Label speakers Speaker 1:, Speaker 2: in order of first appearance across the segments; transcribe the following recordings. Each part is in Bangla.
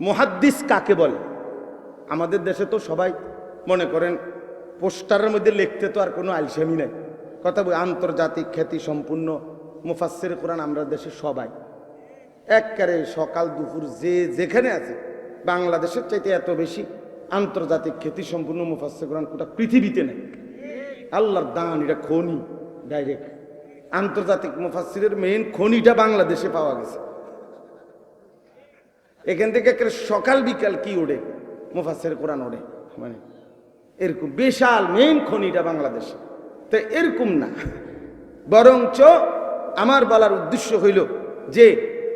Speaker 1: মুহাদ্দিস কাকে বলে? আমাদের দেশে তো সবাই মনে করেন পোস্টারের মধ্যে লিখতে তো আর কোনো আলসামি নাই। কথা বলি, আন্তর্জাতিক খ্যাতি সম্পূর্ণ মুফাসসির কোরআন আমরা দেশে সবাই। এককারে সকাল, দুপুর যে যেখানে আছে, বাংলাদেশের চাইতে এত বেশি আন্তর্জাতিক খ্যাতি সম্পূর্ণ মুফাসসির কোরআন গোটা পৃথিবীতে নেই। আল্লাহর দান, এটা খনি ডাইরেক্ট আন্তর্জাতিক মুফাসসিরের মেইন খনিটা বাংলাদেশে পাওয়া গেছে। এখান থেকে একেবারে সকাল বিকাল কি ওড়ে? মুফাসের কোরআন ওড়ে। মানে এরকম বিশাল মেইন খনিটা বাংলাদেশে। তো এরকম না। বরঞ্চ আমার বলার উদ্দেশ্য হইল যে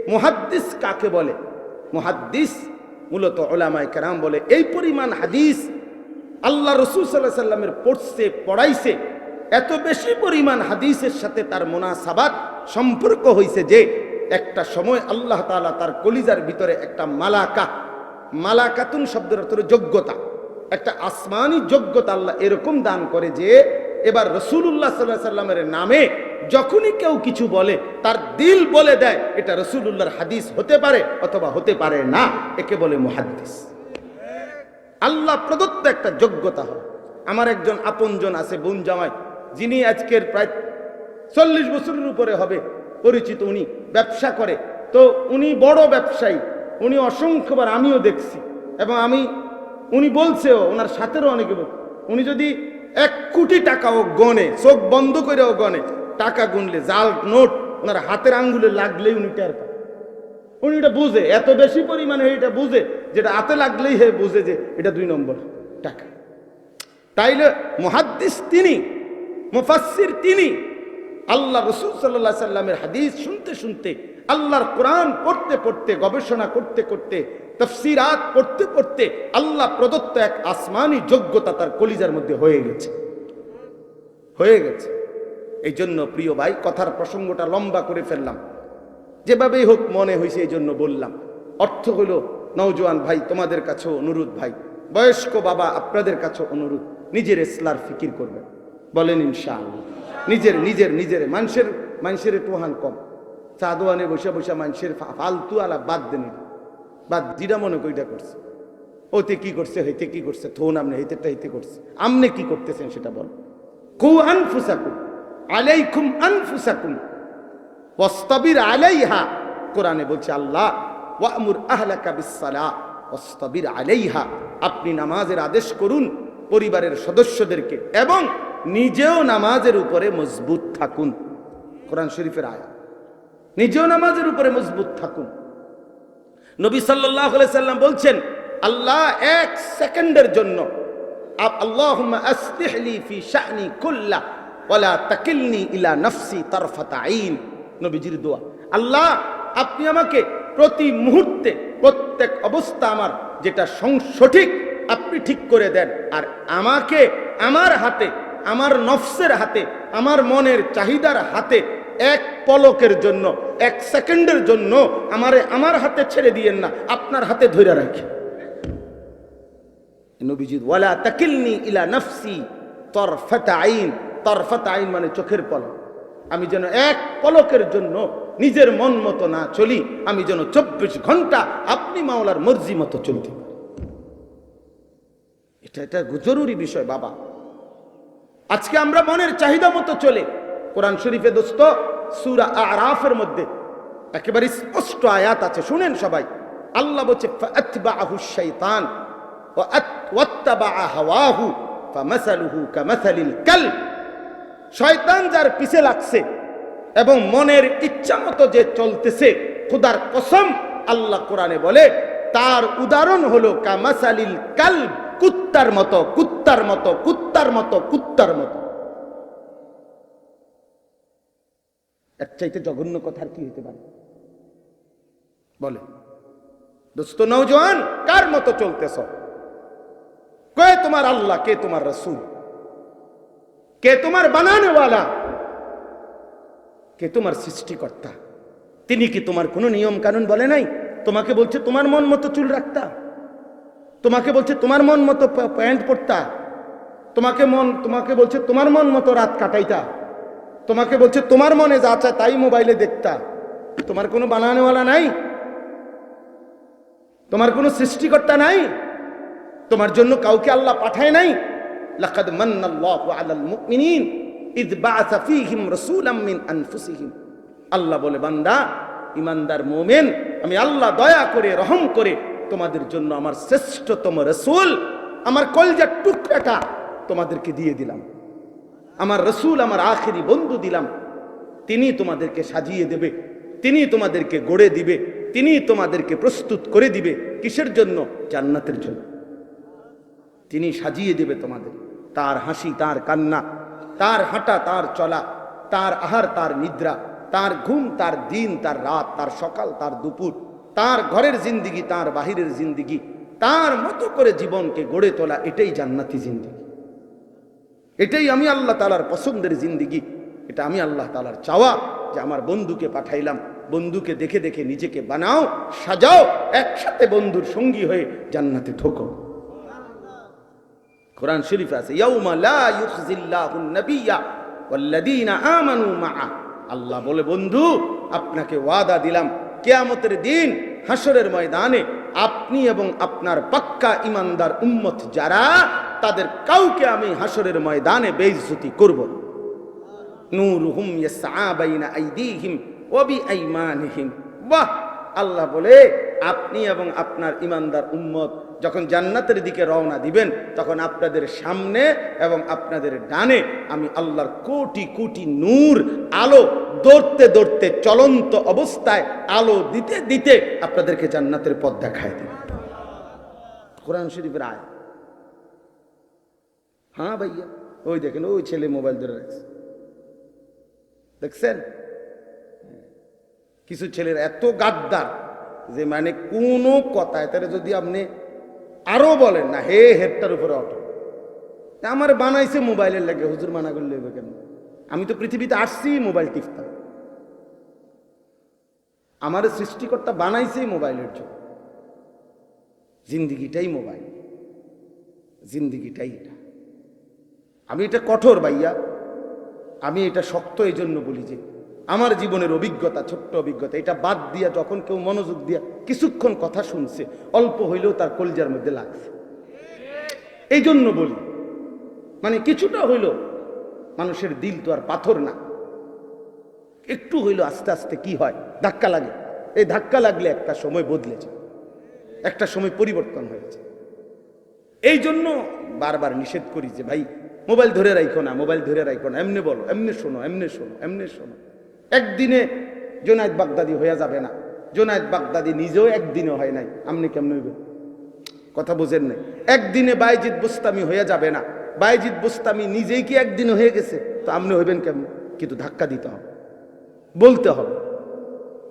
Speaker 1: মুহাদ্দিস কাকে বলে? মুহাদ্দিস মূলত ওলামায় কেরাম বলে, এই পরিমাণ হাদিস আল্লাহ রসুল সাল্লাহ সাল্লামের পড়ছে, পড়াইছে, এত বেশি পরিমাণ হাদিসের সাথে তার মোনাসাবাত সম্পর্ক হয়েছে যে একটা সময় আল্লাহ তাআলা তার কলিজার ভিতরে একটা মালাকা, মালাকাতুন শব্দের অর্থ যোগ্যতা। একটা আসমানি যোগ্যতা আল্লাহ এরকম দান করে যে, এবার রসুল্লাহ সাল্লাহ সাল্লামের নামে যখনই কেউ কিছু বলে, তার দিল বলে দেয়, এটা রসুল্লাহর হাদিস হতে পারে অথবা হতে পারে না, একে বলে মুহাদ্দিস। আল্লাহ প্রদত্ত একটা যোগ্যতা হয় আমার একজন আপনজন আছে বোন জামাই, যিনি আজকের প্রায় চল্লিশ বছরের উপরে হবে। পরিচিত উনি, ব্যবসা করে। তো উনি বড় ব্যবসায়ী, উনি অসংখ্যবার আমিও দেখছি। এবং আমি, উনি বলছেও, ওনার সাথেরও অনেকে উনি যদি এক কোটি টাকাও গনে, চোখ বন্ধ করেও গনে, টাকা গুনলে জাল নোট, ওনার হাতের আঙ্গুলে লাগলেই উনি টের পায়। উনি এটা বুঝে, এত বেশি পরিমাণে এটা বুঝে, যেটা হাতে লাগলেই হে বুঝে যে এটা দুই নম্বর টাকা। তাইলে মুহাদ্দিস তিনি, মুফাসসির তিনি আল্লাহ রসুল সাল্লাহ সাল্লামের হাদিস শুনতে শুনতে, আল্লাহর কোরআন পড়তে পড়তে, গবেষণা করতে করতে, তফসিরাত পড়তে পড়তে আল্লাহ প্রদত্ত এক আসমানি যোগ্যতা তার কলিজার মধ্যে হয়ে গেছে। হয়ে গেছে। এই জন্য প্রিয় ভাই, কথার প্রসঙ্গটা লম্বা করে ফেললাম। যেভাবেই হোক মনে হয়েছে এই জন্য বললাম। অর্থ হলো নৌজওয়ান ভাই, তোমাদের কাছেও অনুরোধ ভাই, বয়স্ক বাবা আপনাদের কাছেও অনুরোধ, নিজের ইসলার ফিকির করবেন। বলেন ইনশাআল্লাহ। নিজের নিজের নিজের। মানুষের মানুষের টোহান কম। চা দোয়ানে বসে বসে মানুষের ফালতু আলা বাদ দেন বাদ যেটা মনে কইটা করছে। ওতে কি করছে, হইতে কি করছে, থোন আপনি হইতেটা হইতে করছে। আমনে কি করতেছেন সেটা বল। কু আনফুসাকুম, আলাইকুম আনফুসাকুম। ওয়াস্তাবির আলাইহা, কোরআনে বলছে আল্লাহ, ওয়ামুর আহলাকা বিসসালাহ ওয়াস্তাবির আলাইহা। আপনি নামাজের আদেশ করুন পরিবারের সদস্যদেরকে এবং নিজেও নামাজের উপরে মজবুত থাকুন। কোরআন শরীফের আয়া নিজেও নামাজের উপরে মজবুত থাকুন। নবী আলাইহি সাল্লাম বলছেন, আল্লাহ এক সেকেন্ডের জন্য নবীজির দোয়া। আল্লাহ, আপনি আমাকে প্রতি মুহূর্তে, প্রত্যেক অবস্থা আমার যেটা সঠিক, আপনি ঠিক করে দেন। আর আমাকে, আমার হাতে আমার নফসের হাতে, আমার মনের চাহিদার হাতে এক পলকের জন্য, এক সেকেন্ডের জন্য আমারে আমার হাতে ছেড়ে দিয়েন না, আপনার হাতে ধরে রাখি। নবীজিদ ওয়ালা তাকিলনি ইলা আইন। তরফাত আইন মানে চোখের পলক। আমি যেন এক পলকের জন্য নিজের মন মতো না চলি, আমি যেন চব্বিশ ঘণ্টা আপনি মাওলার মর্জি মতো চলতে এটা এটা জরুরি বিষয়, বাবা। আজকে আমরা মনের চাহিদা মতো চলে। কোরআন শরীফে দোস্ত, সুরা আরাফের মধ্যে একেবারে স্পষ্ট আয়াত আছে। শুনেন সবাই। আল্লাহ বলছে কামাসালিল কালব। শয়তান যার পিছে লাগছে এবং মনের ইচ্ছা মতো যে চলতেছে, খুদার কসম আল্লাহ কোরআনে বলে, তার উদাহরণ হলো কামাসালিল কালব। কুত্তার মতো কুত্তার মতো কুত্তার মতো কুত্তার মতো। এর চাইতে জঘন্য কথা আর কি হতে পারে? বলে, দোস্ত নৌজওয়ান কার মতো চলতেছ? কে তোমার আল্লাহ, কে তোমার রসুল? কে তোমার বানানেওয়ালা? কে তোমার সৃষ্টিকর্তা? তিনি কি তোমার কোনো নিয়ম কানুন বলে নাই? তোমাকে বলছে তোমার মন মতো চুল রাখতা? তোমাকে বলছে, তোমার মন মতো প্যান্ট পরতা। তোমাকে মন, তোমাকে বলছে, তোমার মন মতো রাত কাটাইতা। তোমাকে বলছে, তোমার মনে যা চায় তাই মোবাইলে দেখতা। তোমার কোনো বানানেওয়ালা নাই। তোমার কোনো সৃষ্টিকর্তা নাই। তোমার জন্য কাউকে আল্লাহ পাঠায় নাই। লাকাদ মান্নাল্লাহু আলাল মুমিনিন। ইদ বাআসা ফীহিম রাসূলাম মিন আনফুসিহিম। আল্লাহ বলে, বান্দা, ইমানদার মোমেন, আমি আল্লাহ দয়া করে, রহম করে তোমাদের জন্য আমার শ্রেষ্ঠতম রসুল, আমার কলজার টুকরাটা তোমাদেরকে দিয়ে দিলাম। আমার রসুল, আমার আখেরি বন্ধু দিলাম। তিনি তোমাদেরকে সাজিয়ে দেবে, তিনি তোমাদেরকে গড়ে দিবে, তিনি তোমাদেরকে প্রস্তুত করে দিবে কিসের জন্য? জান্নাতের জন্য। তিনি সাজিয়ে দেবে তোমাদের। তার হাসি, তার কান্না, তার হাঁটা, তার চলা, তার আহার, তার নিদ্রা, তার ঘুম, তার দিন, তার রাত, তার সকাল, তার দুপুর। তার ঘরের জিন্দিগি, তার বাহিরের জিন্দিগি, তার মতো করে জীবনকে গড়ে তোলা এটাই জান্নাতি জিন্দিগি। এটাই আমি আল্লাহ তালার পছন্দের জিন্দিগি। এটা আমি আল্লাহ তালার চাওয়া যে আমার বন্ধুকে পাঠাইলাম। বন্ধুকে দেখে দেখে নিজেকে বানাও, সাজাও, একসাথে বন্ধুর সঙ্গী হয়ে জান্নাতে ঢোকো। কোরআন শরীফ আছে আল্লাহ বলে, বন্ধু, আপনাকে ওয়াদা দিলাম কিয়ামতের দিন হাসরের ময়দানে আপনি এবং আপনার পাক্কা ইমানদার উম্মত যারা, তাদের কাউকে আমি হাসরের ময়দানে বেইজ্জতি করব না। নূরুহুম ইয়াসআ বাইনা আইদিহিম ওয়া বিআইমানিহিম বাহ, আল্লাহ বলে আপনি এবং আপনার ইমানদার উম্মত যখন জান্নাতের দিকে রওনা দিবেন, তখন আপনাদের সামনে এবং আপনাদের ডানে আমি আল্লাহর কোটি কোটি নূর আলো দৌড়তে দৌড়তে চলন্ত অবস্থায় আলো দিতে দিতে আপনাদেরকে জান্নাতের পথ দেখায় দেব। কোরআন শরীফের আয় হ্যাঁ ভাইয়া, ওই দেখেন, ওই ছেলে মোবাইল ধরে রাখছে। দেখছেন? কিছু ছেলের এত গাদ্দার যে মানে কোনো কথায় তাহলে যদি আপনি আরও বলেন, না, হে হেডটার উপরে অটো। আমার বানাইছে মোবাইলের লাগে, হুজুর মানা করলে হইবে কেন আমি তো পৃথিবীতে আসছি, মোবাইল টিপতাম। আমার সৃষ্টিকর্তা বানাইছেই মোবাইলের জন্য। জিন্দিগিটাই মোবাইল, জিন্দিগিটাই এটা। আমি এটা কঠোর ভাইয়া, আমি এটা শক্ত এই জন্য বলি যে আমার জীবনের অভিজ্ঞতা, ছোট্ট অভিজ্ঞতা, এটা বাদ দিয়া যখন কেউ মনোযোগ দিয়া কিছুক্ষণ কথা শুনছে, অল্প হইলেও তার কলজার মধ্যে লাগছে। এই জন্য বলি মানে কিছুটা হইল মানুষের দিল তো আর পাথর না। একটু হইল আস্তে আস্তে কি হয়? ধাক্কা লাগে। এই ধাক্কা লাগলে একটা সময় বদলেছে। একটা সময় পরিবর্তন হয়েছে। এই জন্য বারবার নিষেধ করি যে, ভাই, মোবাইল ধরে রাখো না, মোবাইল ধরে রাখো না, এমনি বলো, এমনি শোনো এমনি শোনো এমনি শোনো। একদিনে জোনায়দ বাগদাদি হয়ে যাবে না। জোনায়দ বাগদাদি নিজেও একদিনে হয় নাই। আপনি কেমন হইবেন কথা বোঝেন নাই। একদিনে বাইজিৎ বুস্তামি হয়ে যাবে না। বাইজিৎ বুস্তামি নিজেই কি একদিনে হয়ে গেছে? তো আপনি হইবেন কেমন? কিন্তু ধাক্কা দিতে হবে। বলতে হবে।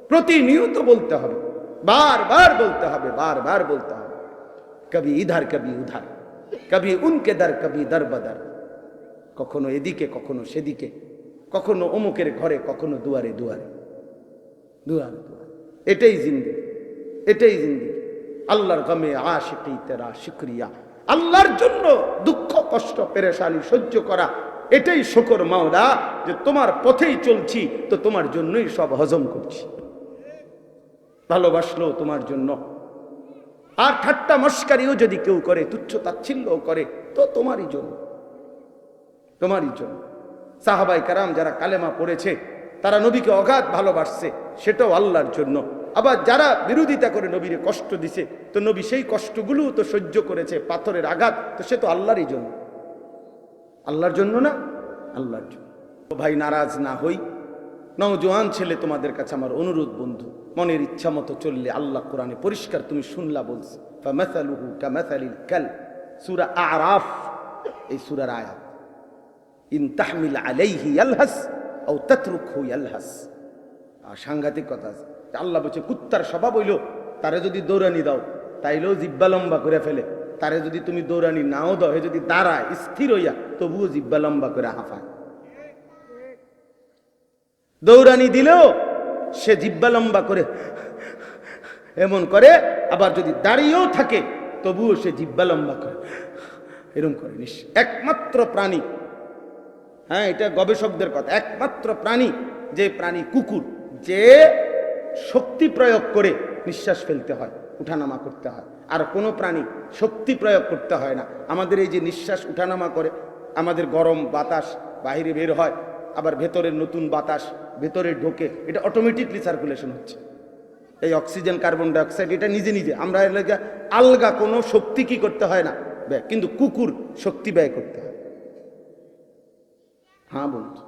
Speaker 1: প্রতিনিয়ত বলতে হবে। বারবার বলতে হবে বারবার বলতে হবে। কবি ইধার, কবি উধার। কবি উনকে দার, কবি দর বদর কখনো এদিকে, কখনো সেদিকে। কখনো অমুকের ঘরে, কখনো দুয়ারে দুয়ারে। দুয়ারে দুয়ারে। এটাই জিন্দিগি এটাই জিন্দিগি। আল্লাহর গমে আশিকি তেরা শুক্রিয়া। আল্লাহর জন্য দুঃখ, কষ্ট, পেরেশানি সহ্য করা, এটাই শকর মাওলা, যে তোমার পথেই চলছি, তো তোমার জন্যই সব হজম করছি। ভালোবাসলো তোমার জন্য। আর ঠাট্টা মস্কারিও যদি কেউ করে, তুচ্ছ তাচ্ছিল্যও করে, তো তোমারই জন্য। তোমারই জন্য। সাহাবাই কারাম যারা কালেমা পড়েছে, তারা নবীকে অগাধ ভালোবাসছে, সেটাও আল্লাহর জন্য। আবার যারা বিরোধিতা করে নবীরে কষ্ট দিছে, তো নবী সেই কষ্টগুলো তো সহ্য করেছে, পাথরের আঘাত, তো সে তো আল্লাহরই জন্য। আল্লাহর জন্য না, আল্লাহর জন্য। ভাই, নারাজ না হই। নওজোয়ান ছেলে, তোমাদের কাছে আমার অনুরোধ বন্ধু, মনের ইচ্ছা মতো চললে আল্লাহ কোরআনে পরিষ্কার তুমি শুনলা বলছে। সূরা আরাফ, এই সূরার আয়াত। ইন তাহমিল আলাইহি ইয়ালহাস আও তাতরুকহু ইয়ালহাস। আর সাংঘাতিক কথা আছে আল্লাহ বলছে, কুত্তার স্বভাব হইল, তারে যদি দৌড়ানি দাও, তাইলেও জিব্বা লম্বা করে ফেলে। তারে যদি তুমি দৌড়ানি নাও দাও, হে যদি দাঁড়ায় স্থির হইয়া, তবুও জিব্বা লম্বা করে হাঁফায়। দৌড়ানি দিলেও সে জিব্বা লম্বা করে, এমন করে, আবার যদি দাঁড়িয়েও থাকে, তবুও সে জিব্বা লম্বা করে। এরকম করে নিস একমাত্র প্রাণী হ্যাঁ এটা গবেষকদের কথা। একমাত্র প্রাণী, যে প্রাণী কুকুর, যে শক্তি প্রয়োগ করে নিঃশ্বাস ফেলতে হয়, উঠানামা করতে হয়। আর কোনো প্রাণী শক্তি প্রয়োগ করতে হয় না। আমাদের এই যে নিঃশ্বাস উঠানামা করে, আমাদের গরম বাতাস বাইরে বের হয়, আবার ভেতরের নতুন বাতাস ভেতরে ঢোকে, এটা অটোমেটিকলি সার্কুলেশন হচ্ছে। এই অক্সিজেন কার্বন ডাইঅক্সাইড এটা নিজে নিজে। আমরা এলাকা আলগা কোনো শক্তি কি করতে হয় না, ব্যয়। কিন্তু কুকুর শক্তি ব্যয় করতে হয়। হ্যাঁ বন্ধু।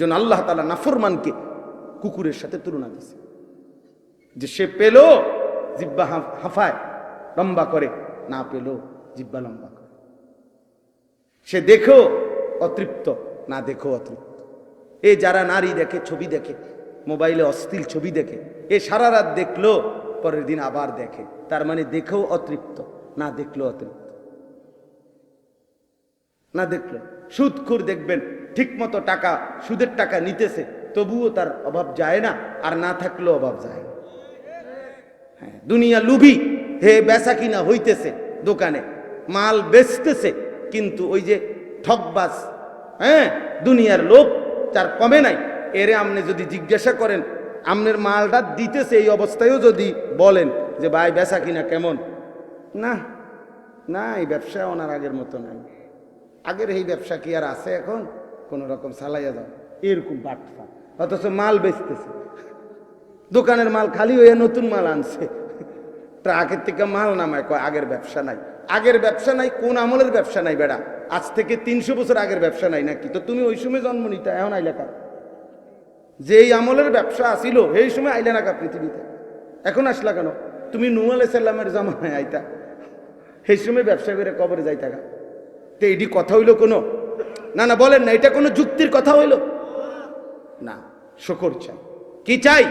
Speaker 1: জন্য আল্লাহ তালা নাফরমানকে কুকুরের সাথে তুলনা দিছে যে সে পেল, জিব্বা হাফায় লম্বা করে, না পেল, জিব্বা লম্বা করে। সে দেখো অতৃপ্ত, না দেখো অতৃপ্ত। এ যারা নারী দেখে, ছবি দেখে, মোবাইলে অস্থির ছবি দেখে, এ সারা রাত দেখল, পরের দিন আবার দেখে। তার মানে দেখেও অতৃপ্ত, না দেখল অতৃপ্ত। না দেখল? সুদখুর দেখবেন ঠিক মতো টাকা, সুদের টাকা নিতেছে, তবুও তার অভাব যায় না, আর না থাকলেও অভাব যায়। হ্যাঁ দুনিয়া লুভি, হে বেচা কিনা হইতেছে দোকানে, মাল বেচতেছে, কিন্তু ওই যে ঠকবাস হ্যাঁ দুনিয়ার লোক, তার কমে নাই। এরে আপনি যদি জিজ্ঞাসা করেন আপনার মালটা দিতেছে এই অবস্থায়ও যদি বলেন যে, ভাই, বেচা কিনা কেমন? না না, এই ব্যবসা ওনার আগের মতো নাই। আগের এই ব্যবসা কি আর আছে এখন? কোন রকম সালাইয়া যাও এরকম বাটফা। অথচ মাল বেচতেছে। দোকানের মাল খালি হয়ে নতুন মাল আনছে। ট্রাকের থেকে মাল নামায় কয় আগের ব্যবসা নাই। আগের ব্যবসা নাই কোন আমলের ব্যবসা নাই বেড়া? আজ থেকে তিনশো বছর আগের ব্যবসা নাই নাকি? তো তুমি ওই সময় জন্ম নিতে এখন আইলে কার? যেই আমলের ব্যবসা আসিল এই সময় আইলে না কা পৃথিবীতে? এখন আসলা কেন? তুমি নু আলাইসাল্লামের জামানায় আইতা। সেই সময় ব্যবসা করে কবরে যাইতা তো এটি কথা হইল কোনো? না না, বলেন না, এটা কোনো যুক্তির কথা হইল? না, শকর চাই। কি চাই?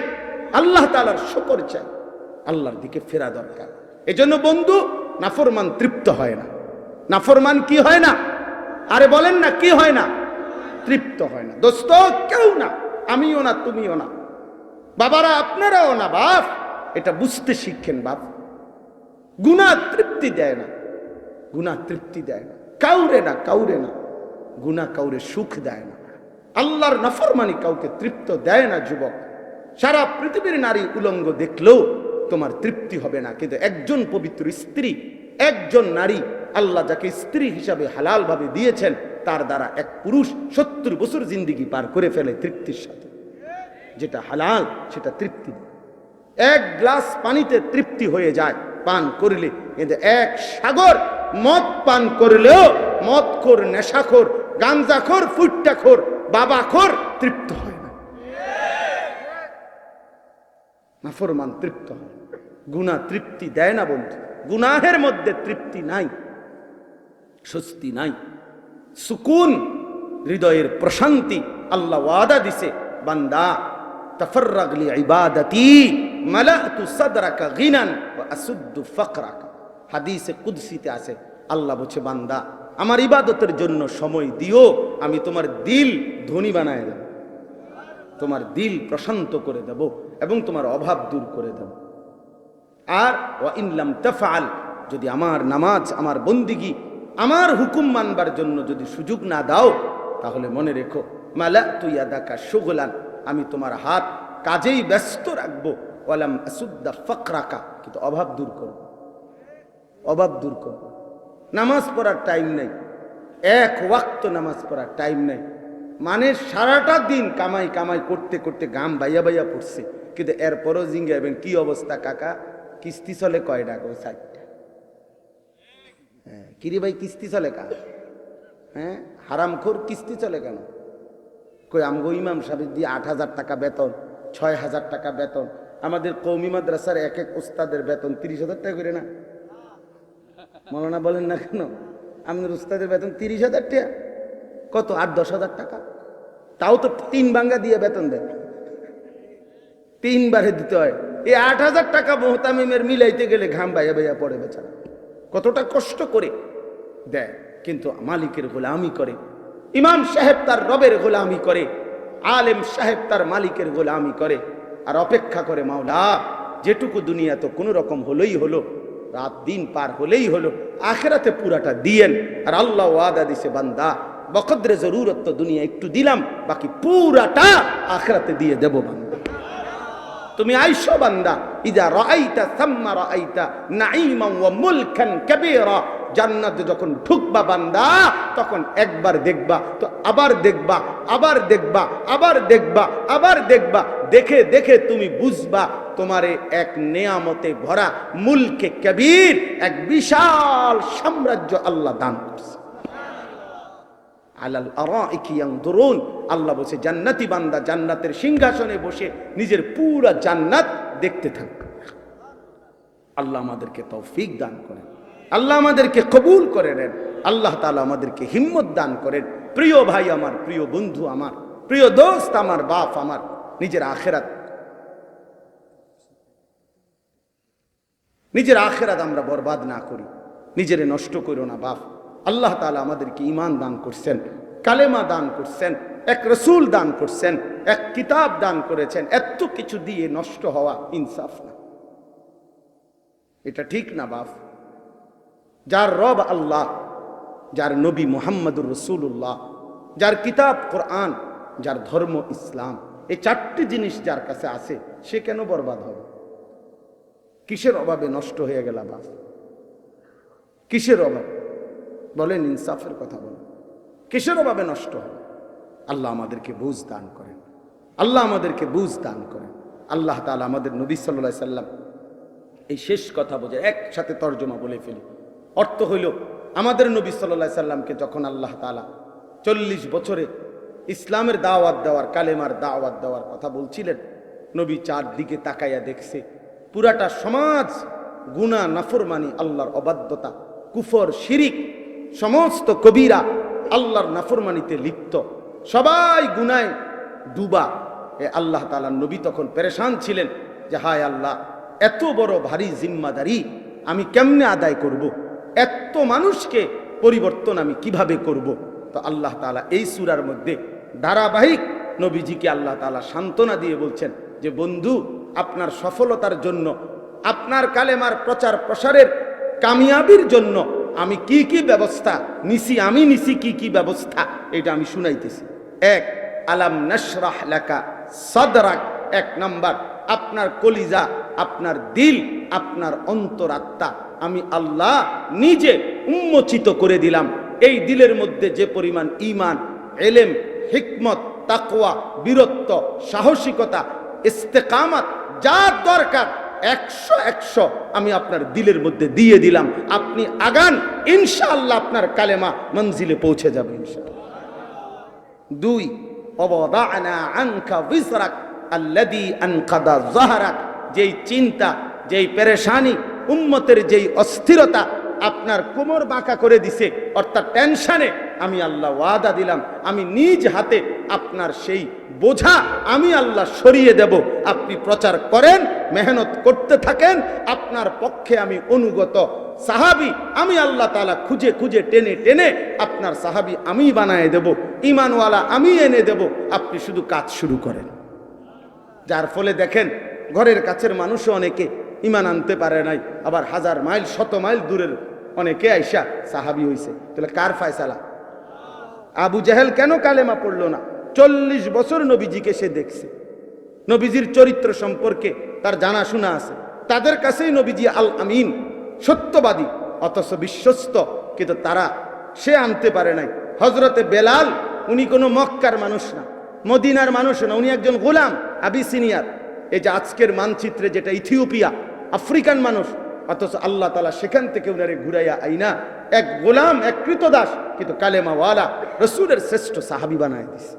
Speaker 1: আল্লাহ তালার শকর চাই। আল্লাহর দিকে ফেরা দরকার। এজন্য বন্ধু, নাফরমান তৃপ্ত হয় না। নাফরমান কি হয় না? আরে বলেন না, কি হয় না? তৃপ্ত হয় না। দোস্ত, কেউ না। আমিও না, তুমিও না। বাবারা, আপনারাও না, বাপ। এটা বুঝতে শিখেন, বাপ। গুণা তৃপ্তি দেয় না। গুণা তৃপ্তি দেয় না। কাউরে না কাউরে না। গুণা কাউরে সুখ দেয় না। আল্লাহর নফরমানি কাউকে তৃপ্ত দেয় না, যুবক। সারা পৃথিবীর নারী উলঙ্গ দেখলেও তোমার তৃপ্তি হবে না। কিন্তু একজন পবিত্র স্ত্রী, একজন নারী আল্লাহ যাকে স্ত্রী হিসাবে হালাল ভাবে দিয়েছেন, তার দ্বারা এক পুরুষ সত্তর বছর জিন্দিগি পার করে ফেলে তৃপ্তির সাথে। যেটা হালাল, সেটা তৃপ্তি এক গ্লাস পানিতে তৃপ্তি হয়ে যায়, পান করলে, কিন্তু এক সাগর মদ পান করলেও মদখোর, নেশাখোর, গাঞ্জাখোর ফুট্টাখোর বাবাখোর তৃপ্ত হয় না। নাফরমান তৃপ্ত হয় গুণা তৃপ্তি দেয় না বন্ধু। গুনাহের মধ্যে তৃপ্তি নাই, স্বস্তি নাই। সুকুন, হৃদয়ের প্রশান্তি আল্লাহ ওয়াদা দিছে, বান্দা, তফররাগ লি ইবাদতি, মালাতু সাদরাকা গিনান ওয়া আসুদ্দু ফাকরাকা। হাদিসে কুদসিতে আছে, আল্লাহ বলছে, বান্দা, আমার ইবাদতের জন্য সময় দিও, আমি তোমার দিল ধনী বানায় দেব, তোমার দিল প্রশান্ত করে দেব এবং তোমার অভাব দূর করে দেব। আর ওয়া ইনলাম তফাল যদি আমার নামাজ, আমার বন্দিগি, আমার হুকুম মানবার জন্য যদি সুযোগ না দাও, তাহলে মনে রেখো মালা তুই আদাকা সুগলান আমি তোমার হাত কাজেই ব্যস্ত রাখব ওয়ালাম আসুদ্দা ফকরাকা, কিন্তু অভাব দূর করব। অভাব দূর করব। নামাজ পড়ার টাইম নেই। এক ওয়াক্ত নামাজ পড়ার টাইম নেই। মানে সারাটা দিন কামাই কামাই করতে করতে গাম বাইয়া বাইয়া পড়ছে। কিন্তু এরপরও এবং কি অবস্থা কাকা? কিস্তি চলে কয় টাকা ও ষাটটা হ্যাঁ কিরে ভাই, কিস্তি চলে কা হ্যাঁ হারামখোর, কিস্তি চলে কেন? কই আমগো ইমাম সাহেব দিয়ে আট হাজার টাকা বেতন, ছয় হাজার টাকা বেতন, আমাদের কৌমি মাদ্রাসার এক এক ওস্তাদের বেতন তিরিশ হাজার টাকা করে না? মৌলানা বলেন না কেন? আপনার উস্তাদের বেতন তিরিশ হাজার টাকা। কত? আট, দশ হাজার টাকা। তাও তো তিন বাঙ্গা দিয়ে বেতন দেয় তিনবারে দিতে হয়। এই আট হাজার টাকা মোহতামিমের মিলাইতে গেলে ঘাম বাইয়া বাইয়া পড়ে বেচারা। কতটা কষ্ট করে। দেয় কিন্তু মালিকের গোলামি করে। ইমাম সাহেব তার রবের গোলামি করে। আলেম সাহেব তার মালিকের গোলামি করে। আর অপেক্ষা করে মাওলা, যেটুকু দুনিয়া তো কোনো রকম হলোই হলো। রাত দিন পার হলেই হলো, আখেরাতে পুরাটা দিয়েন। আর আল্লাহ ওয়াদা দিছে, বান্দা, বকদ্রে জরুরত তো দুনিয়া একটু দিলাম, বাকি পুরাটা আখেরাতে দিয়ে দেব বান্দা। তুমি আইসো বান্দা, ইদা রাআইতা সাম্মা রাআইতা নাঈমান ওয়া মুলকান কাবীরা। জান্নাতে যখন ঢুকবা বান্দা, তখন একবার দেখবা, তো আবার দেখবা আবার দেখবা আবার দেখবা আবার দেখবা, দেখে দেখে তুমি বুঝবা তোমারে এক নেয়ামতে ভরা মুলকে কবির, এক বিশাল সাম্রাজ্য আল্লাহ দান করছে। আল্লাহ বসে জান্নাতি বান্দা জান্নাতের সিংহাসনে বসে নিজের পুরা জান্নাত দেখতে থাকবে। আল্লাহ আমাদেরকে তৌফিক দান করেন। আল্লাহ আমাদেরকে কবুল করে নেন। আল্লাহ তালা আমাদেরকে হিম্মত দান করেন। প্রিয় ভাই আমার, প্রিয় বন্ধু আমার, প্রিয় দোস্ত আমার, বাপ আমার, নিজের আখেরাত। নিজের আখেরাত আমরা বরবাদ না করি। নিজেরে নষ্ট করো না বাপ। আল্লাহ তালা আমাদেরকে ইমান দান করছেন, কালেমা দান করছেন, এক রসুল দান করছেন, এক কিতাব দান করেছেন। এত কিছু দিয়ে নষ্ট হওয়া ইনসাফ না। এটা ঠিক না বাপ। যার রব আল্লাহ, যার নবী মোহাম্মদুর রসুল্লাহ যার কিতাব কোরআন, যার ধর্ম ইসলাম, এই চারটি জিনিস যার কাছে আছে, সে কেন বরবাদ হবে? কিসের অভাবে নষ্ট হয়ে গেল বাপ কিসের অভাব? বলেন ইনসাফের কথা বলেন। কিসের অভাবে নষ্ট হবে? আল্লাহ আমাদেরকে বুঝ দান করেন। আল্লাহ আমাদেরকে বুঝ দান করেন। আল্লাহ তাআলা আমাদের নবী সাল্লাহ সাল্লাম এই শেষ কথা বোঝে, একসাথে তর্জমা বলে ফেলি। অর্থ হইল আমাদের নবী সাল্লাহ সাল্লামকে যখন আল্লাহ তাআলা চল্লিশ বছরে ইসলামের দাওয়াত দেওয়ার, কালেমার দাওয়াত দেওয়ার কথা বলছিলেন, নবী চারদিকে তাকাইয়া দেখছে, পুরাটা সমাজ গুনা নাফরমানি, আল্লাহর অবাধ্যতা, কুফর, শিরিক, সমস্ত কবিরা আল্লাহর নাফরমানিতে লিপ্ত সবাই গুনায় ডুবা এ আল্লাহ তাআলার নবী তখন পেরেশান ছিলেন যে, হায় আল্লাহ, এত বড় ভারী জিম্মাদারি আমি কেমনে আদায় করব। এত মানুষকে পরিবর্তন আমি কীভাবে করব। তো আল্লাহ তাআলা এই সুরার মধ্যে ধারাবাহিক নবীজিকে আল্লাহ তাআলা সান্ত্বনা দিয়ে বলছেন যে, বন্ধু, আপনার সফলতার জন্য, আপনার কালেমার প্রচার প্রসারের কামিয়াবির জন্য আমি কি কি ব্যবস্থা নিছি, আমি নিছি কি কি ব্যবস্থা? এটা আমি শুনাইতেছি। এক, আলাম নশরাহ লেখা সদরাক। এক নাম্বার আপনার কলিজা, আপনার দিল, আপনার অন্তরাত্মা আমি আল্লাহ নিজে উন্মোচিত করে দিলাম। এই দিলের মধ্যে যে পরিমাণ ইমান এলেম, হিকমত তাকোয়া বীরত্ব, সাহসিকতা, ইস্তেকামাত যা দরকার, একশো একশো আমি আপনার দিলের মধ্যে দিয়ে দিলাম। আপনি আগান, ইনশাআল্লাহ আপনার কালেমা মঞ্জিলে পৌঁছে যাবে ইনশাআল্লাহ। দুই, অবদানা বিসরাক আল্লাদি আনকাদা জাহারাক যেই চিন্তা, যেই পেরেশানি, উম্মতের যেই অস্থিরতা আপনার কোমর বাঁকা করে দিছে, অর্থাৎ টেনশনে আমি আল্লাহ ওয়াদা দিলাম, আমি নিজ হাতে আপনার সেই বোঝা আমি আল্লাহ সরিয়ে দেব। আপনি প্রচার করেন, মেহনত করতে থাকেন, আপনার পক্ষে আমি অনুগত সাহাবি, আমি আল্লাহ তালা খুঁজে খুঁজে টেনে টেনে আপনার সাহাবি আমি বানায় দেব ইমানওয়ালা আমি এনে দেব, আপনি শুধু কাজ শুরু করেন। যার ফলে দেখেন, ঘরের কাছের মানুষও অনেকে ইমান আনতে পারে নাই, আবার হাজার মাইল, শত মাইল দূরের অনেকে আইসা সাহাবি হইছে। তাহলে কার ফায়সালা? আবু জাহেল কেন কালেমা পড়ল না? চল্লিশ বছর নবীজিকে সে দেখছে। নবীজির চরিত্র সম্পর্কে তার জানাশোনা আছে। তাদের কাছেই নবীজি আল আমিন সত্যবাদী, অথচ বিশ্বস্ত, কিন্তু তারা সে আনতে পারে নাই। হজরতে বেলাল, উনি কোনো মক্কার মানুষ না। মদিনার মানুষ না, উনি একজন গোলাম আবিসিনিয়ার এই যে আজকের মানচিত্রে যেটা ইথিওপিয়া, আফ্রিকান মানুষ, অথচ আল্লাহ তালা সেখান থেকে উনারে ঘুরাইয়া আইনা, এক গোলাম, এক কৃতদাস, কিন্তু কালেমাওয়ালা, রসুলের শ্রেষ্ঠ সাহাবি বানায় দিছে।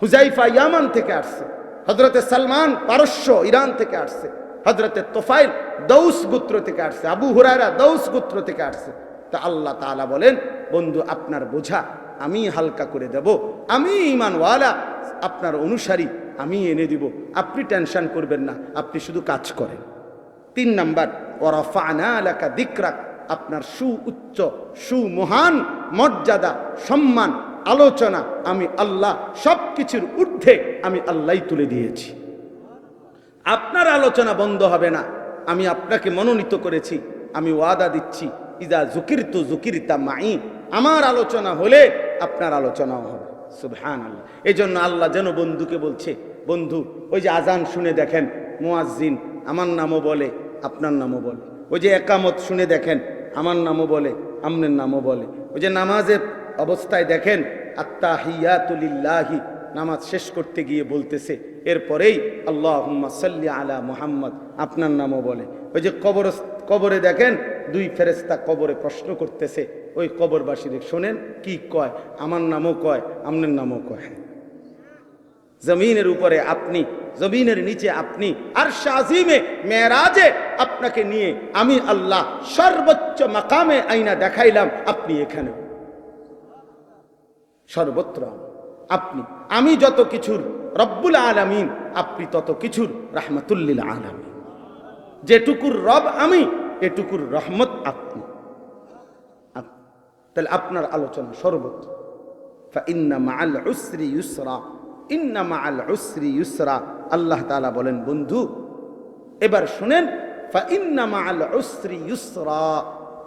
Speaker 1: হুজাইফা ইয়ামান থেকে আসছে হজরতে সালমান পারস্য ইরান থেকে আসছে হজরতে তোফাইল দৌস গোত্র থেকে আসছে, আবু হুরায়রা দৌস গুত্র থেকে আসছে। তা আল্লাহ তাআলা বলেন, বন্ধু, আপনার বোঝা আমি হালকা করে দেব। আমি ইমানওয়ালা। আপনার অনুসারী, আমি এনে দিব। আপনি টেনশন করবেন না, আপনি শুধু কাজ করেন। তিন নাম্বার ওরাফানা এলাকা দিকরাক। আপনার সু উচ্চ সুমহান মর্যাদা, সম্মান, আলোচনা, আমি আল্লাহ সব কিছুর ঊর্ধ্বে আমি আল্লাহই তুলে দিয়েছি। আপনার আলোচনা বন্ধ হবে না। আমি আপনাকে মনোনীত করেছি। আমি ওয়াদা দিচ্ছি, ইদা জুকির তু জুকিরিতা মাই আমার আলোচনা হলে আপনার আলোচনাও হবে। সুবহান আল্লাহ এই জন্য আল্লাহ যেন বন্ধুকে বলছে, বন্ধু, ওই যে আজান শুনে দেখেন, মুয়াজ্জিন, আমার নামও বলে, আপনার নামও বলে। ওই যে একামত শুনে দেখেন, আমার নামও বলে, আমনের নামও বলে। ওই যে নামাজের অবস্থায় দেখেন আত্মাহিয়াতুলিল্লাহি নামাজ শেষ করতে গিয়ে বলতেছে, এরপরেই আল্লাহ সাল্লি আলা মোহাম্মদ, আপনার নামও বলে। ওই যে কবর কবরে দেখেন, দুই ফেরেস্তা কবরে প্রশ্ন করতেছে ওই কবরবাসীদের শোনেন, কি কয়? আমার নামও কয়, আমনের নামও কয়। জমিনের উপরে আপনি, জমিনের নিচে আপনি আর শাহিমে মেয়েরাজে আপনাকে নিয়ে আমি আল্লাহ সর্বোচ্চ মাকামে আইনা দেখাইলাম, আপনি এখানে। সর্বত্র আপনি, আমি যত কিছুর, রব্বুল আলামিন, আপনি তত কিছুর রাহমাতুল্লিল আলামিন। যেটুকুর রব আমি, এটুকুর রহমত আপনি। আপ- তাহলে আপনার আলোচনা সর্বত্র ইন্না উসরি ইউসরা। ইন্না উসরি ইউসরা। আল্লাহ তালা বলেন, বন্ধু, এবার শুনেন ইন্না উসরি ইউসরা।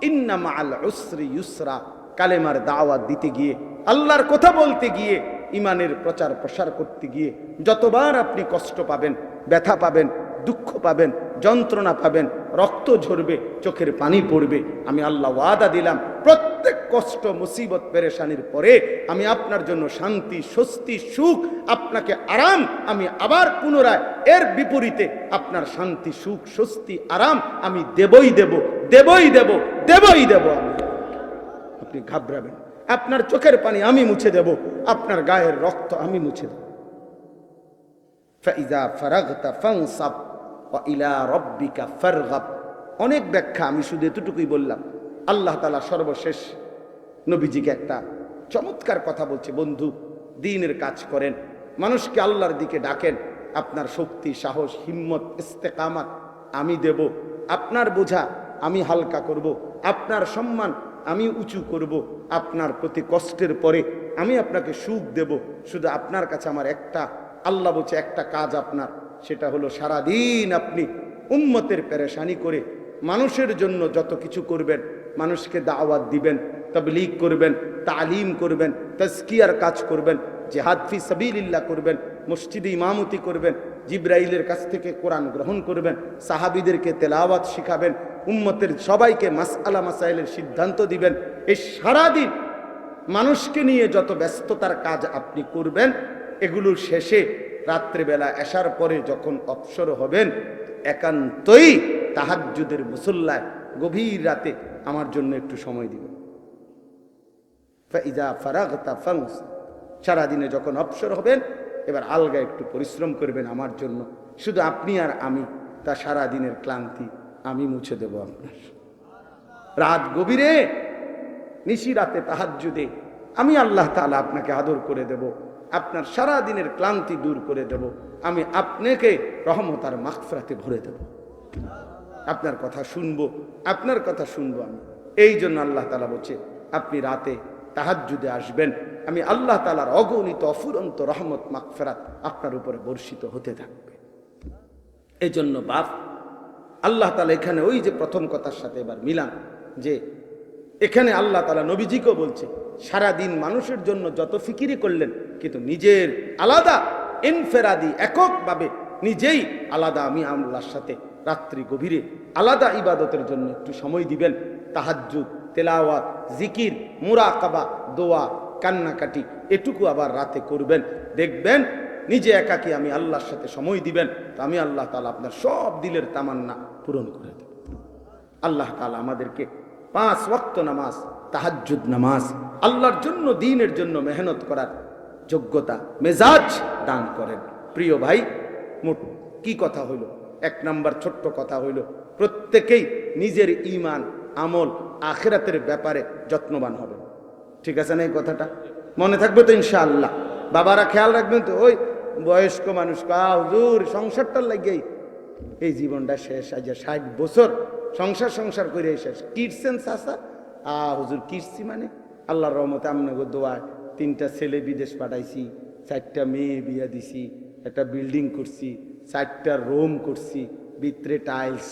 Speaker 1: ইন্না উসরি ইউসরা। কালেমার দাওয়াত দিতে গিয়ে, আল্লাহর কথা বলতে গিয়ে ইমানের প্রচার প্রসার করতে গিয়ে, যতবার আপনি কষ্ট পাবেন, ব্যথা পাবেন, দুঃখ পাবেন, যন্ত্রণা পাবেন, রক্ত ঝরবে, চোখের পানি পড়বে, আমি আল্লাহ ওয়াদা দিলাম, প্রত্যেক কষ্ট, মুসিবত, পেরেশানির পরে আমি আপনার জন্য শান্তি, স্বস্তি, সুখ, আপনাকে আরাম, আমি আবার পুনরায় এর বিপরীতে আপনার শান্তি, সুখ, স্বস্তি, আরাম আমি দেবই দেব দেবই দেব দেবই দেব আমি। আপনি ঘাবড়াবেন। আপনার চোখের পানি আমি মুছে দেব, আপনার গায়ের রক্ত আমি মুছে দেব। ফাইজা অনেক ব্যাখ্যা আমি শুধু এতটুকুই বললাম। আল্লাহ তাআলা সর্বশেষ নবীজিকে একটা চমৎকার কথা বলছে, বন্ধু, দিনের কাজ করেন, মানুষকে আল্লাহর দিকে ডাকেন, আপনার শক্তি, সাহস, হিম্মত, ইস্তেকামাত আমি দেব, আপনার বোঝা আমি হালকা করব, আপনার সম্মান আমি উঁচু করব, আপনার প্রতি কষ্টের পরে আমি আপনাকে সুখ দেব, শুধু আপনার কাছে আমার একটা, আল্লাহ বলছে একটা কাজ আপনার, সেটা হলো সারাদিন আপনি উম্মতের পেরেশানি করে মানুষের জন্য যত কিছু করবেন, মানুষকে দাওয়াত দিবেন তবলিগ করবেন, তালিম করবেন তস্কিয়ার কাজ করবেন, জেহাদ ফি সাবিলিল্লাহ করবেন, মসজিদে ইমামতি করবেন, জিব্রাইলের কাছ থেকে কোরআন গ্রহণ করবেন, সাহাবিদেরকে তেলাওয়াত শিখাবেন, উম্মতের সবাইকে মাসআলা মাসাইলের সিদ্ধান্ত দিবেন। এই সারাদিন মানুষকে নিয়ে যত ব্যস্ততার কাজ আপনি করবেন এগুলোর শেষে রাত্রেবেলা আসার পরে যখন অবসর হবেন, একান্তই তাহাজ্জুদের মুসল্লায় গভীর রাতে আমার জন্য একটু সময় দিবেন। ফারাগতা ফাংস। সারাদিনে যখন অবসর হবেন, এবার আলগা একটু পরিশ্রম করবেন আমার জন্য। শুধু আপনি আর আমি, তা সারাদিনের ক্লান্তি আমি মুছে দেব আপনার। রাত গভীরে, নিশি রাতে তাহাজ্জুদে, আমি আল্লাহ তাআলা আপনাকে আদর করে দেব। আপনার সারা দিনের ক্লান্তি দূর করে দেব। আমি আপনাকে রহমত আর মাগফিরাতে ভরে দেব। আপনার কথা শুনব, আপনার কথা শুনব আমি। এই জন্য আল্লাহ তালা বলছে, আপনি রাতে তাহাজ্জুদে আসবেন। আমি আল্লাহ তালার অগণিত অফুরন্ত রহমত, মাগফিরাত আপনার উপরে বর্ষিত হতে থাকবে। এই জন্য বাপ, আল্লাহ তালা এখানে ওই যে প্রথম কথার সাথে এবার মিলান যে, এখানে আল্লাহ তালা নবীজিকেও বলছে, সারাদিন মানুষের জন্য যত ফিকিরি করলেন, কিন্তু নিজের আলাদা ইনফেরাদি এককভাবে নিজেই আলাদা আমি আল্লাহর সাথে রাত্রি গভীরে আলাদা ইবাদতের জন্য একটু সময় দিবেন, তাহাজ্জুদ তেলাওয়াত, জিকির, মুরাকাবা, দোয়া, কান্নাকাটি, এটুকু আবার রাতে করবেন। দেখবেন নিজে একাকি আমি আল্লাহর সাথে সময় দিবেন, তো আমি আল্লাহ তালা আপনার সব দিলের তামান্না পূরণ করে দেব। আল্লাহ তালা আমাদেরকে পাঁচ ওয়াক্ত নামাজ, তাহাজ্জুদ নামাজ, আল্লাহর জন্য, দিনের জন্য মেহনত করার যোগ্যতা, মেজাজ দান করেন। প্রিয় ভাই, মোট কি কথা হইল? এক নাম্বার ছোট্ট কথা হইল, প্রত্যেকেই নিজের ইমান আমল আখেরাতের ব্যাপারে যত্নবান হবে। ঠিক আছে না এই কথাটা? মনে থাকবে তো ইনশাআল্লাহ। বাবারা খেয়াল রাখবেন তো, ওই বয়স্ক মানুষ হুজুর, সংসারটার লাগেই এই জীবনটা শেষ, আজ ষাট বছর সংসার সংসার করে শেষ। কিরছেন চাষা আ, হুজুর কিরছি মানে? আল্লাহর রহমতে আমনাগো দোয়া তিনটা ছেলে বিদেশ পাঠাইছি, চারটা মেয়ে বিয়া দিছি, একটা বিল্ডিং করছি, চারটা রুম করছি, ভিতরে টাইলস,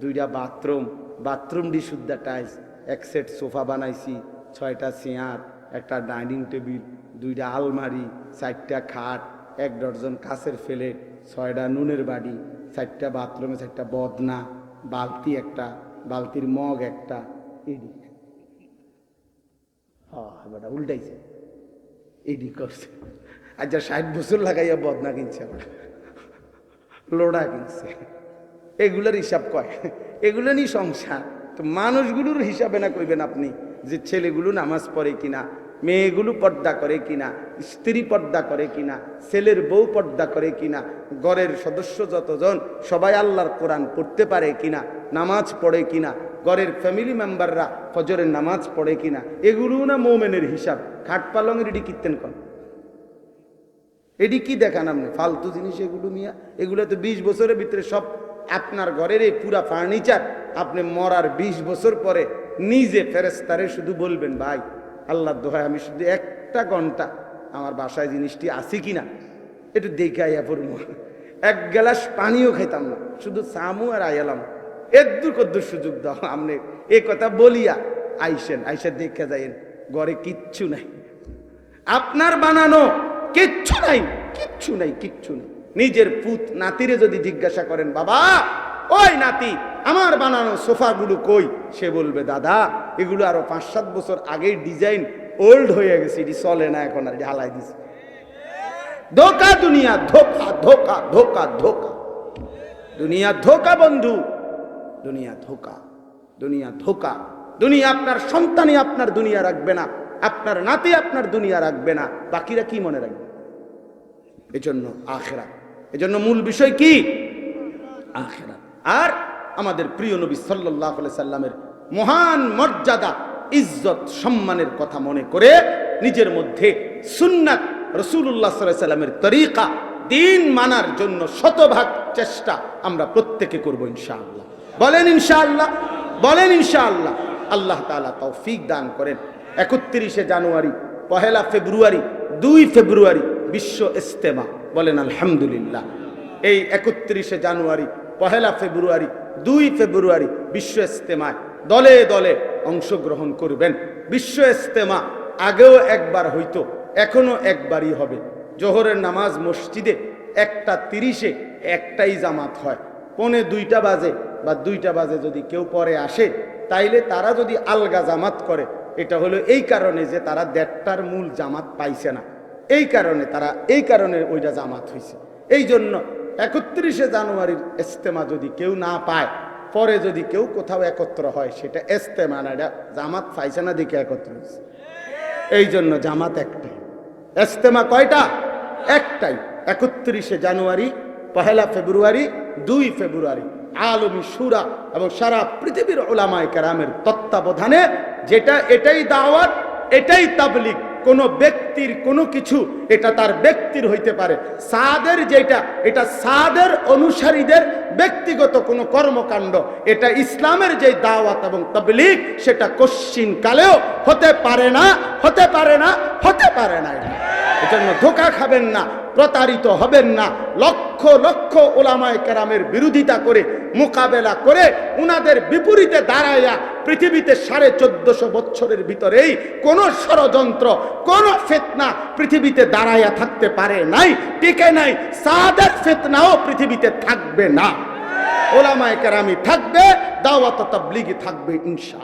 Speaker 1: দুইটা বাথরুম বাথরুম শুদ্ধা টাইলস এক সেট সোফা বানাইছি, ছয়টা চেয়ার, একটা ডাইনিং টেবিল, দুইটা আলমারি, চারটা খাট, এক ডজন কাছের ফেলে ছয়টা নুনের বাড়ি চারটা বাথরুমে, চারটা বদনা, বালতি একটা, বালতির মগ একটা এডি হ্যাঁ উল্টাইছে। এডি করছে। আচ্ছা ষাট বছর লাগাইয়া বদনা কিনছে লোড়া কিনছে। এগুলোর হিসাব কয়। এগুলো নিয়ে সংসার। তো মানুষগুলোর হিসাবে না কইবেন আপনি যে ছেলেগুলো নামাজ পড়ে কিনা, মেয়েগুলো পর্দা করে কিনা, স্ত্রী পর্দা করে কিনা, ছেলের বউ পর্দা করে কিনা, ঘরের সদস্য যতজন, সবাই আল্লাহর কোরআন পড়তে পারে কিনা, নামাজ পড়ে কিনা, ঘরের ফ্যামিলি মেম্বাররা ফজরের নামাজ পড়ে কিনা এগুলো না মৌমেনের হিসাব। খাট পালংয়ের এটি কীর্তেন কন। এটি কি দেখান আপনি? ফালতু জিনিস এগুলো মিয়া। এগুলো তো বিশ বছরের ভিতরে সব আপনার ঘরের এই পুরা ফার্নিচার আপনি মরার বিশ বছর পরে নিজে ফেরেস্তারে শুধু বলবেন, ভাই আল্লাহ দোহায় আমি শুধু একটা ঘণ্টা আমার বাসায় জিনিসটি আছে কিনা একটু দেখে আইয়া পড়ব এক গ্লাস পানিও খাইতাম না, শুধু সামু আর আইয়ালাম এদ্দুর কদ্দুর সুযোগ দাও, আপনি এ কথা বলিয়া আইসেন, আইসা দেখে যাইন ঘরে কিচ্ছু নাই। আপনার বানানো কিচ্ছু নাই কিচ্ছু নাই কিচ্ছু নাই। নিজের পুত নাতিরে যদি জিজ্ঞাসা করেন, বাবা, ওই নাতি, আমার বানানো সোফাগুলো কই? সে বলবে, দাদা, এগুলো আরও পাঁচ সাত বছর আগেই ডিজাইন ওল্ড হয়ে গেছে, এটি চলে না এখন আর হালাই দিছে। ধোকা, দুনিয়া ধোকা ধোকা ধোকা ধোকা। দুনিয়া ধোকা, বন্ধু, দুনিয়া ধোকা দুনিয়া ধোকা। দুনিয়া আপনার সন্তানই আপনার দুনিয়া রাখবে না, আপনার নাতি আপনার দুনিয়া রাখবে না, বাকিরা কি মনে রাখবে? এজন্য আখেরা এজন্য মূল বিষয় কি? আখেরা আর আমাদের প্রিয় নবী সাল্লাহ সাল্লামের মহান মর্যাদা, ইজ্জত, সম্মানের কথা মনে করে নিজের মধ্যে সুন্নাত রসুল্লাহ সাল্লামের তরিকা, দিন মানার জন্য শতভাগ চেষ্টা আমরা প্রত্যেকে করব ইনশাআল্লাহ। বলেন ইনশাআল্লাহ বলেন ইনশাআল্লাহ। আল্লাহ তাআলা তৌফিক দান করেন। একত্রিশে জানুয়ারি, পহেলা ফেব্রুয়ারি, দুই ফেব্রুয়ারি বিশ্ব ইস্তেমা। বলেন, আলহামদুলিল্লাহ। এই একত্রিশে জানুয়ারি, পহেলা ফেব্রুয়ারি, দুই ফেব্রুয়ারি বিশ্ব ইস্তেমায় দলে দলে অংশগ্রহণ করবেন। বিশ্ব ইস্তেমা আগেও একবার হইতো এখনও একবারই হবে। জোহরের নামাজ মসজিদে একটা তিরিশে একটাই জামাত হয়। পৌনে দুইটা বাজে বা দুইটা বাজে যদি কেউ পরে আসে, তাইলে তারা যদি আলগা জামাত করে, এটা হলো এই কারণে যে তারা দেড়টার মূল জামাত পাইছে না। এই কারণে তারা এই কারণে ওইটা জামাত হয়েছে এই জন্য একত্রিশে জানুয়ারির ইস্তেমা যদি কেউ না পায়, পরে যদি কেউ কোথাও একত্র হয়, সেটা ইস্তেমা না, এটা জামাত পাইছে না দেখে একত্র হয়েছে এই জন্য জামাত একটাই। ইস্তেমা কয়টা? একটাই। একত্রিশে জানুয়ারি, পহেলা ফেব্রুয়ারি, দুই ফেব্রুয়ারি। আলমী সুরা এবং সারা পৃথিবীর ওলামায় কেরামের তত্ত্বাবধানে যেটা এটাই দাওয়াত, এটাই তাবলিক কোনো ব্যক্তির কোনো কিছু এটা তার ব্যক্তির হইতে পারে। সাদের যেটা, এটা সাদের অনুসারীদের ব্যক্তিগত কোনো কর্মকাণ্ড। এটা ইসলামের যে দাওয়াত এবং তাবলিগ, সেটা কশ্চিন কালেও হতে পারে না, হতে পারে না, হতে পারে না এজন্য ধোকা খাবেন না, প্রতারিত হবেন না। লক্ষ লক্ষ ওলামায় কেরামের বিরোধিতা করে, মোকাবেলা করে উনাদের বিপরীতে দাঁড়াইয়া পৃথিবীতে সাড়ে চোদ্দশো বছরের ভিতরেই কোন ষড়যন্ত্র, কোন ফেতনা পৃথিবীতে দাঁড়াইয়া থাকতে পারে নাই, টিকে নাই। সাদের ফেতনাও পৃথিবীতে থাকবে না। ওলামায় কেরামি থাকবে, দাওয়াত তাবলিগি থাকবে ইনশা